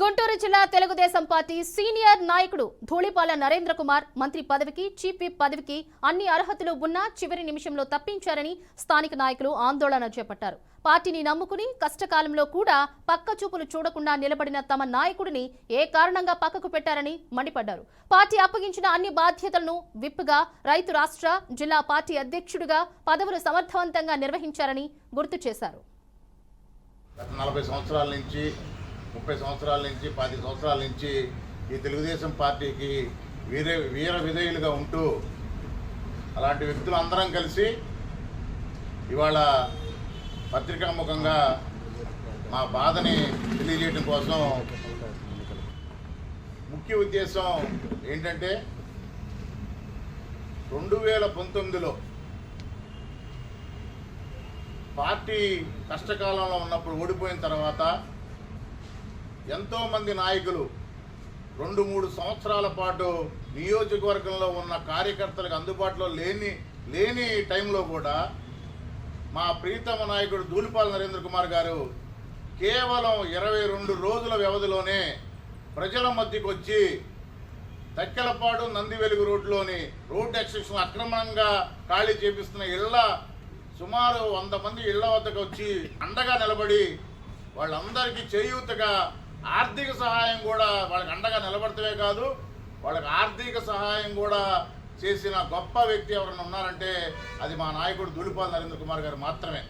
గుంటూరు జిల్లా Telugu Desam party senior నాయకుడు ధూళిపాల నరేంద్ర కుమార్ మంత్రి పదవికి చీఫ్ విప్ పదవికి అన్ని అర్హతలు ఉన్నా చివరి నిమిషంలో తప్పించారని స్థానిక నాయకులు ఆందోళన చేపట్టారు. పార్టీని నమ్ముకుని కష్టకాలంలో కూడా పక్క చూపులు చూడకుండా నిలబడిన తమ నాయకుడిని ఏ కారణంగా పక్కకు పెట్టారని మండిపడ్డారు. పార్టీ అప్పగించిన అన్ని బాధ్యతలను విప్గా రైతు రాష్ట్ర జిల్లా పార్టీ అధ్యక్షుడిగా పదవులు సమర్థవంతంగా నిర్వహించారని గుర్తు చేశారు. గత నలభై సంవత్సరాల నుంచి ముప్పై సంవత్సరాల నుంచి పది సంవత్సరాల నుంచి ఈ తెలుగుదేశం పార్టీకి వీర వీర విధేయులుగా ఉంటూ అలాంటి వ్యక్తులు అందరం కలిసి ఇవాళ పత్రికాముఖంగా మా బాధని తెలియజేయడం కోసం ముఖ్య ఉద్దేశం ఏంటంటే రెండు వేల పంతొమ్మిదిలో పార్టీ కష్టకాలంలో ఉన్నప్పుడు ఓడిపోయిన తర్వాత ఎంతోమంది నాయకులు రెండు మూడు సంవత్సరాల పాటు నియోజకవర్గంలో ఉన్న కార్యకర్తలకు అందుబాటులో లేని లేని టైంలో కూడా మా ప్రీతమ నాయకుడు దూలిపాల నరేంద్ర కుమార్ గారు కేవలం ఇరవై రెండు రోజుల వ్యవధిలోనే ప్రజల మధ్యకు వచ్చి తక్కెలపాడు నందివెలుగు రోడ్లోని రోడ్ ఎక్స్టెన్షన్ అక్రమంగా ఖాళీ చేపిస్తున్న ఇళ్ళ సుమారు వంద మంది ఇళ్ళ వద్దకు వచ్చి అండగా నిలబడి వాళ్ళందరికీ చేయూతగా ఆర్థిక సహాయం కూడా వాళ్ళకి అండగా నిలబడతమే కాదు వాళ్ళకి ఆర్థిక సహాయం కూడా చేసిన గొప్ప వ్యక్తి ఎవరైనా ఉన్నారంటే అది మా నాయకుడు దుడిపాల్ నరేంద్ర కుమార్ గారు మాత్రమే.